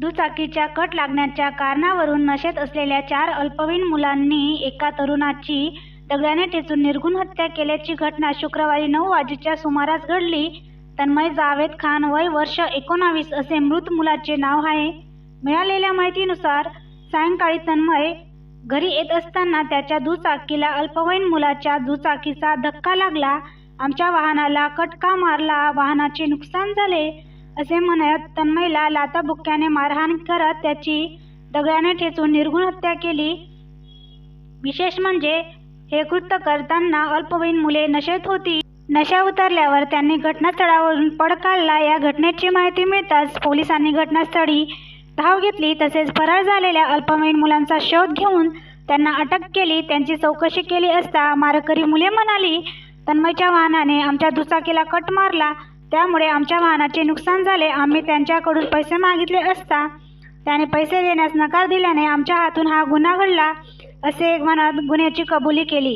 दुचाकीच्या कट लागण्याच्या कारणावरून नशेत असलेल्या चार अल्पवयीन मुलांनी एका तरुणाची दगडाने ठेचून निर्घृण हत्या केल्याची घटना शुक्रवारी नऊ वाजेच्या सुमारास घडली. तन्मय जावेद खान वय वर्ष एकोणावीस असे मृत मुलाचे नाव आहे. मिळालेल्या माहितीनुसार सायंकाळी तन्मय घरी येत असताना त्याच्या दुचाकीला अल्पवयीन मुलाच्या दुचाकीचा धक्का लागला. आमच्या वाहनाला कटका मारला. वाहनाचे नुकसान झाले. असे म्हणत तन्मयला लाताबुक्क्याने मारहाण करत त्याची दगडाने ठेचून निर्घृण हत्या केली. विशेष म्हणजे हे कृत्य करताना अल्पवयीन मुले नशेत होती. नशा उतरल्यावर त्यांनी घटनास्थळावरून पळ काढला. या घटनेची माहिती मिळताच पोलिसांनी घटनास्थळी धाव घेतली. तसेच फरार झालेल्या अल्पवयीन मुलांचा शोध घेऊन त्यांना अटक केली. त्यांची चौकशी केली असता मारकरी मुले म्हणाली तन्मयच्या वाहनाने आमच्या दुचाकीला कट मारला. त्यामुळे आमच्या वाहनाचे नुकसान झाले. आम्ही त्यांच्याकडून पैसे मागितले असता त्याने पैसे देण्यास नकार दिल्याने आमच्या हातून हा गुन्हा घडला असे म्हणत गुन्ह्याची कबुली केली.